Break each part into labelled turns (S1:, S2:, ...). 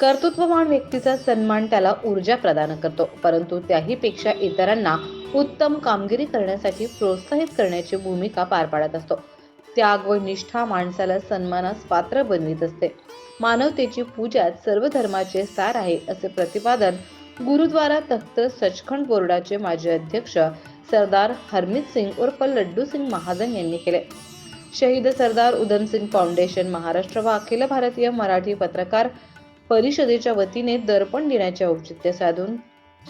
S1: कर्तृत्ववान व्यक्तीचा सन्मान त्याला ऊर्जा प्रदान करतो परंतु त्याहीपेक्षा इतरांना उत्तम कामगिरी करण्यासाठी प्रोत्साहित करण्याची भूमिका पार पाडत असतो. त्याग व निष्ठा माणसाला सन्मानास पात्र बनवित असते. मानवतेची पूजा सर्व धर्माचे सार आहे असे प्रतिपादन गुरुद्वारा तख्त सचखंड बोर्डाचे माजी अध्यक्ष सरदार हरमित सिंग उर्फ लड्डू सिंग महाजन यांनी केले. शहीद सरदार उधम सिंग फाउंडेशन महाराष्ट्र व अखिल भारतीय मराठी पत्रकार परिषदेच्या वतीने दर्पण दिनाचे औचित्य साधून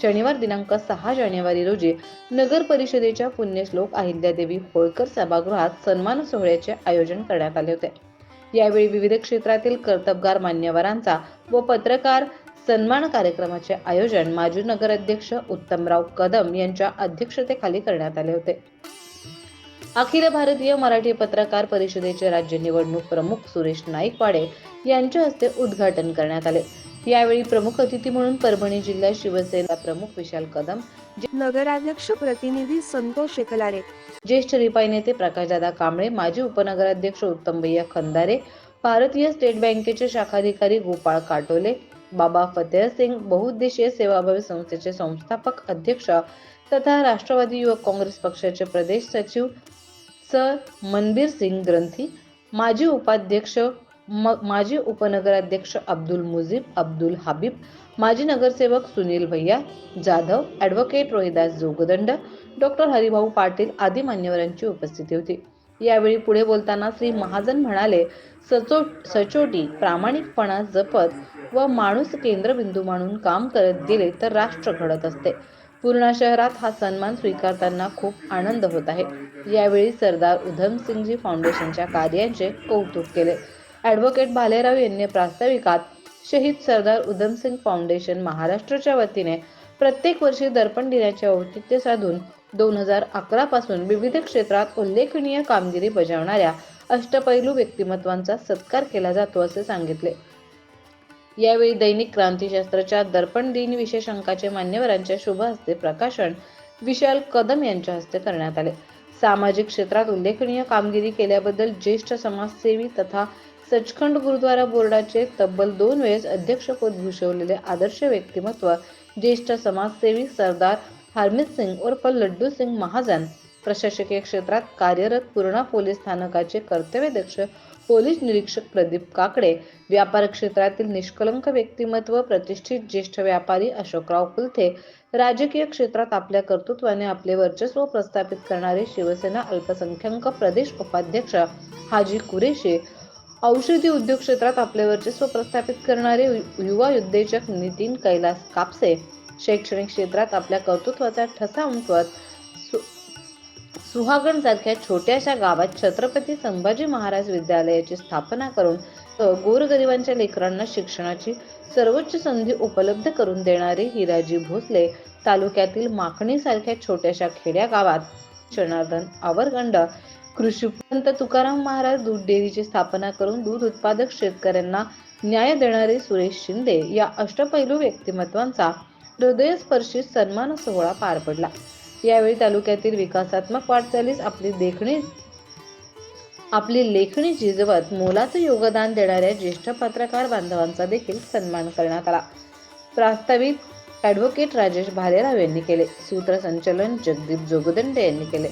S1: शनिवार दिनांक सहा जानेवारी रोजी नगर परिषदेच्या पुण्यश्लोक अहिल्यादेवी होळकर सभागृहात सन्मान सोहळ्याचे आयोजन करण्यात आले होते. यावेळी विविध क्षेत्रातील कर्तबगार मान्यवरांचा व पत्रकार सन्मान कार्यक्रमाचे आयोजन माजी नगराध्यक्ष उत्तमराव कदम यांच्या अध्यक्षतेखाली करण्यात आले होते. अखिल भारतीय मराठी पत्रकार परिषदेचे राज्य निवडणूक प्रमुख सुरेश नाईकवाडे यांच्या हस्ते उद्घाटन करण्यात आले. यावेळी प्रमुख अतिथी म्हणून परभणी जिल्हा शिवसेना प्रमुख विशाल कदम
S2: नगराध्यक्ष प्रतिनिधी संतोष एकलारे
S1: ज्येष्ठ रिपाई नेते प्रकाशदादा कांबळे माजी उपनगराध्यक्ष उत्तमभैया खंदारे भारतीय स्टेट बँकेचे शाखाधिकारी गोपाळ काटोले बाबा फतेह सिंग बहुउद्देशीय सेवाभावी संस्थेचे संस्थापक अध्यक्ष तथा राष्ट्रवादी युवक काँग्रेस पक्षाचे प्रदेश सचिव सर मनबीर सिंग ग्रंथी माजी उपाध्यक्ष म माजी उपनगराध्यक्ष अब्दुल मुजीब अब्दुल हबीब माजी नगरसेवक सुनील भैया जाधव ॲडव्होकेट रोहिदास जोगदंड डॉक्टर हरिभाऊ पाटील आदी मान्यवरांची उपस्थिती होती. यावेळी पुढे बोलताना श्री महाजन म्हणाले सचो सचोटी प्रामाणिकपणा जपत व माणूस केंद्रबिंदू म्हणून काम करत गेले तर राष्ट्र घडत असते. पूर्णा शहरात हा सन्मान स्वीकारताना खूप आनंद होत आहे. यावेळी सरदार उधमसिंगजी फाउंडेशनच्या कार्यांचे कौतुक केले. ॲडव्होकेट भालेराव यांनी प्रास्ताविकात शहीद सरदार उधमसिंग फाउंडेशन महाराष्ट्राच्या वतीने प्रत्येक वर्षी दर्पण दिनाचे औचित्य साधून दोन हजार अकरा पासून विविध क्षेत्रात उल्लेखनीय कामगिरी बजावणाऱ्या अष्टपैलू व्यक्तिमत्वांचा सत्कार केला जातो असे सांगितले. यावेळी दैनिक क्रांतीशास्त्राच्या दर्पण दिन विशेष अंकाचे मान्यवरांच्या शुभ हस्ते प्रकाशन विशाल कदम यांच्या हस्ते करण्यात आले. सामाजिक क्षेत्रात उल्लेखनीय कामगिरी केल्याबद्दल ज्येष्ठ समाजसेवी तथा सचखंड गुरुद्वारा बोर्डाचे तब्बल दोन वेळेस अध्यक्षपद भूषवलेले आदर्श व्यक्तिमत्व ज्येष्ठ समाजसेवी सरदार हरमित सिंग उर्फ लड्डू सिंग महाजन प्रशासकीय क्षेत्रात कार्यरत पूर्णा पोलीस स्थानकाचे कर्तव्यदक्ष पोलीस निरीक्षक प्रदीप काकडे व्यापार क्षेत्रातील निष्कलंक व्यक्तिमत्व प्रतिष्ठित ज्येष्ठ व्यापारी अशोकराव कुलथे राजकीय क्षेत्रात आपल्या कर्तृत्वाने आपले वर्चस्व प्रस्थापित करणारे शिवसेना अल्पसंख्याक प्रदेश उपाध्यक्ष हाजी कुरेशी औषधी उद्योग क्षेत्रात आपले वर्चस्व प्रस्थापित करणारे युवा उद्योजक नितीन कैलास कापसे शैक्षणिक क्षेत्रात आपल्या कर्तृत्वाचा ठसा उमटवत सुहागण सारख्या छोट्याशा गावात छत्रपती संभाजी महाराज विद्यालयाची स्थापना करून गोरगरिबांच्या लेकरांना शिक्षणाची सर्वोच्च संधी उपलब्ध करून देणारे हिराजी भोसले तालुक्यातील माकणी सारख्या छोट्याशा खेड्या गावात जनार्दन आवरगंड कृषीपंत तुकाराम महाराज दूध डेअरीची स्थापना करून दूध उत्पादक शेतकऱ्यांना न्याय देणारे सुरेश शिंदे या अष्टपैलू व्यक्तिमत्वांचा हृदयस्पर्शी सन्मान सोहळा पार पडला. यावेळी तालुक्यातील विकासात्मक वाटचालीस आपली देखणी आपली लेखणी झिजवत मोलाचं योगदान देणाऱ्या ज्येष्ठ पत्रकार बांधवांचा देखील सन्मान करण्यात आला. प्रास्ताविक ॲडव्होकेट राजेश भालेराव यांनी केले. सूत्रसंचलन जगदीप जोगदंडे यांनी केले.